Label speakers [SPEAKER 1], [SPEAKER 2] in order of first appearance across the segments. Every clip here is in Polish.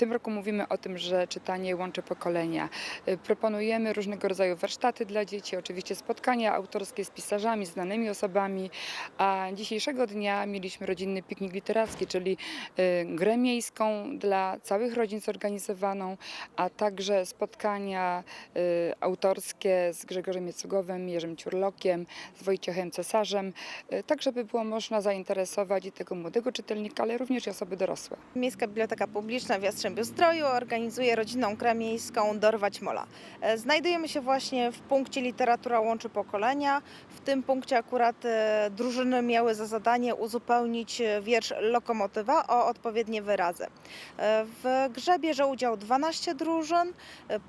[SPEAKER 1] tym roku mówimy o tym, że czytanie łączy pokolenia. Y, Proponujemy różnego rodzaju warsztaty dla dzieci, oczywiście spotkania autorskie z pisarzami, znanymi osobami, a dzisiejszego dnia mieliśmy rodzinny piknik literacki, czyli y, grę miejską dla całych rodzin zorganizowaną, a także spotkania y, autorskie z Grzegorzem Jacugowem, Jerzym Ciurlokiem, z Wojciechem Cesarzem, tak żeby było można zainteresować i tego młodego czytelnika, ale również i osoby dorosłe.
[SPEAKER 2] Miejska Biblioteka Publiczna w Jastrzębiu Zdroju organizuje rodzinną grę miejską Dorwać Mola. E, Znajdujemy się właśnie w punkcie Literatura łączy pokolenia. W tym punkcie akurat e, drużyny miały za zadanie uzupełnić e, wiersz Lokomotywa o odpowiednie wyrazy. W grze bierze udział 12 drużyn.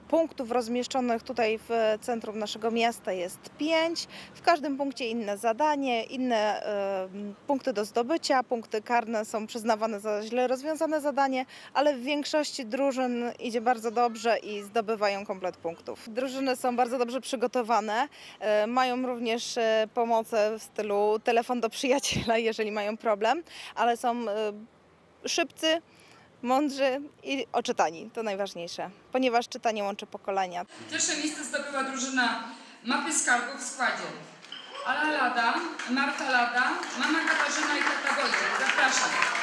[SPEAKER 2] Punktów rozmieszczonych tutaj w centrum naszego miasta jest 5. W każdym punkcie inne zadanie, inne punkty do zdobycia, punkty karne są przyznawane za źle rozwiązane zadanie, ale w większości drużyn idzie bardzo dobrze i zdobywają komplet punktów. Drużyny są bardzo dobrze przygotowane, e, mają również e, pomoce w stylu telefon do przyjaciela, jeżeli mają problem, ale są e, szybcy, mądrzy i oczytani, to najważniejsze, ponieważ czytanie łączy pokolenia.
[SPEAKER 1] Pierwsze miejsce zdobyła drużyna Mapy Skarbów w składzie. Ala Lada, Marta Lada, Mama Katarzyna i Tata Wojciech. Zapraszam.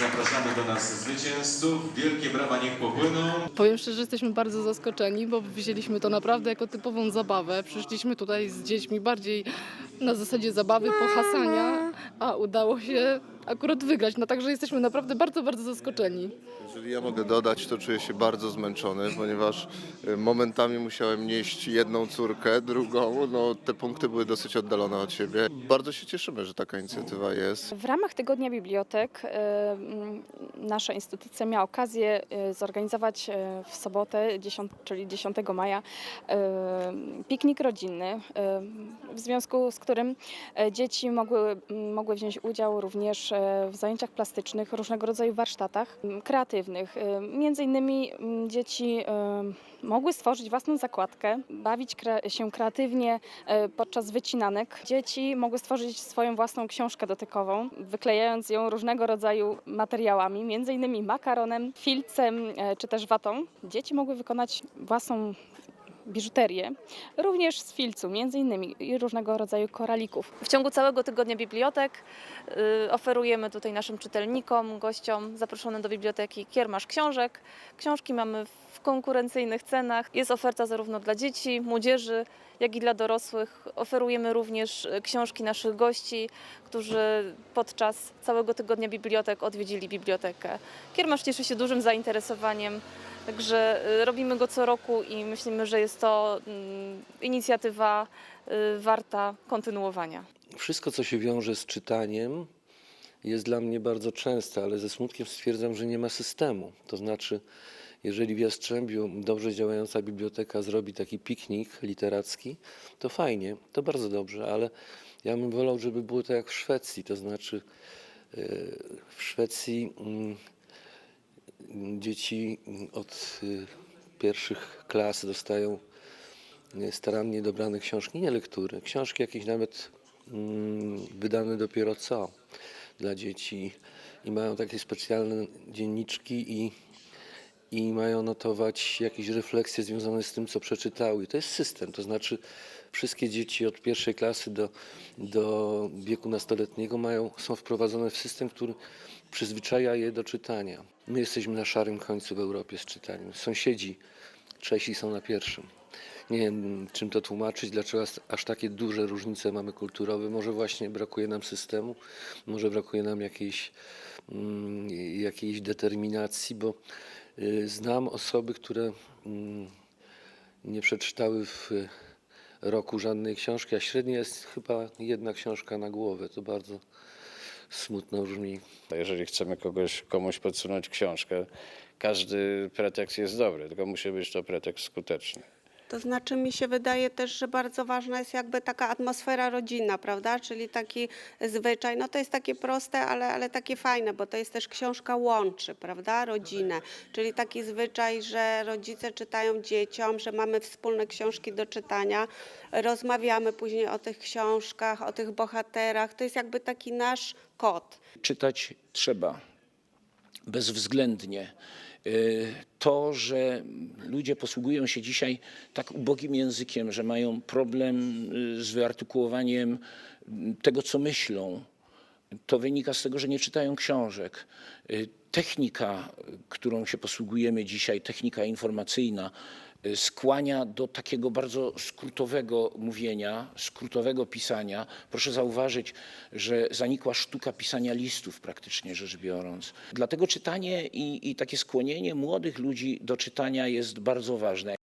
[SPEAKER 3] Zapraszamy do nas zwycięzców. Wielkie brawa niech popłyną.
[SPEAKER 4] Powiem szczerze, jesteśmy bardzo zaskoczeni, bo wzięliśmy to naprawdę jako typową zabawę. Przyszliśmy tutaj z dziećmi bardziej na zasadzie zabawy, pohasania, a udało się akurat wygrać. No także jesteśmy naprawdę bardzo, bardzo zaskoczeni.
[SPEAKER 5] Jeżeli ja mogę dodać, to czuję się bardzo zmęczony, ponieważ y, momentami musiałem nieść jedną córkę, drugą. No, te punkty były dosyć oddalone od siebie. Bardzo się cieszymy, że taka inicjatywa jest.
[SPEAKER 6] W ramach Tygodnia Bibliotek m, nasza instytucja miała okazję e, zorganizować w sobotę, 10, czyli 10 maja, piknik rodzinny, w związku z którym dzieci mogły, mogły wziąć udział również w zajęciach plastycznych, różnego rodzaju warsztatach kreatywnych. E, Między innymi dzieci e, mogły stworzyć własną zakładkę, bawić się kreatywnie e, podczas wycinanek. Dzieci mogły stworzyć swoją własną książkę dotykową, wyklejając ją różnego rodzaju materiałami, między innymi makaronem, filcem e, czy też watą. Dzieci mogły wykonać własną biżuterię, również z filcu, między innymi i różnego rodzaju koralików.
[SPEAKER 7] W ciągu całego tygodnia bibliotek y, oferujemy tutaj naszym czytelnikom, gościom zaproszonym do biblioteki kiermasz książek. Książki mamy w konkurencyjnych cenach. Jest oferta zarówno dla dzieci, młodzieży, jak i dla dorosłych. Oferujemy również y, książki naszych gości, którzy podczas całego tygodnia bibliotek odwiedzili bibliotekę. Kiermasz cieszy się dużym zainteresowaniem. Także y, robimy go co roku i myślimy, że jest to mm, inicjatywa y, warta kontynuowania.
[SPEAKER 8] Wszystko, co się wiąże z czytaniem, jest dla mnie bardzo częste, ale ze smutkiem stwierdzam, że nie ma systemu. To znaczy, jeżeli w Jastrzębiu dobrze działająca biblioteka zrobi taki piknik literacki, to fajnie, to bardzo dobrze, ale ja bym wolał, żeby było to jak w Szwecji. To znaczy, y, w Szwecji mm, dzieci od y, pierwszych klas dostają y, starannie dobrane książki, nie lektury, książki jakieś nawet mm, wydane dopiero co dla dzieci i mają takie specjalne dzienniczki i, i mają notować jakieś refleksje związane z tym, co przeczytały. To jest system, to znaczy wszystkie dzieci od pierwszej klasy do, do wieku nastoletniego mają, są wprowadzone w system, który przyzwyczaja je do czytania. My jesteśmy na szarym końcu w Europie z czytaniem. Sąsiedzi Czesi są na pierwszym. Nie wiem, czym to tłumaczyć, dlaczego aż- takie duże różnice mamy kulturowe. Może właśnie brakuje nam systemu, może brakuje nam jakiejś, mm, jakiejś determinacji, bo y, znam osoby, które mm, nie przeczytały w roku żadnej książki, a średnia jest chyba jedna książka na głowę. To bardzo smutno brzmi.
[SPEAKER 9] Jeżeli chcemy kogoś, komuś podsunąć książkę, każdy pretekst jest dobry, tylko musi być to pretekst skuteczny.
[SPEAKER 10] To znaczy mi się wydaje też, że bardzo ważna jest jakby taka atmosfera rodzinna, prawda? Czyli taki zwyczaj, no to jest takie proste, ale, ale takie fajne, bo to jest też książka łączy, prawda? Rodzinę. Czyli taki zwyczaj, że rodzice czytają dzieciom, że mamy wspólne książki do czytania, rozmawiamy później o tych książkach, o tych bohaterach. To jest jakby taki nasz kod.
[SPEAKER 11] czytać trzeba bezwzględnie. Y, To, że ludzie posługują się dzisiaj tak ubogim językiem, że mają problem y, z wyartykułowaniem mm, tego, co myślą, to wynika z tego, że nie czytają książek. Technika, którą się posługujemy dzisiaj, technika informacyjna, y, skłania do takiego bardzo skrótowego mówienia, skrótowego pisania. Proszę zauważyć, że zanikła sztuka pisania listów, praktycznie rzecz biorąc. Dlatego czytanie i, i takie skłonienie młodych ludzi do czytania jest bardzo ważne.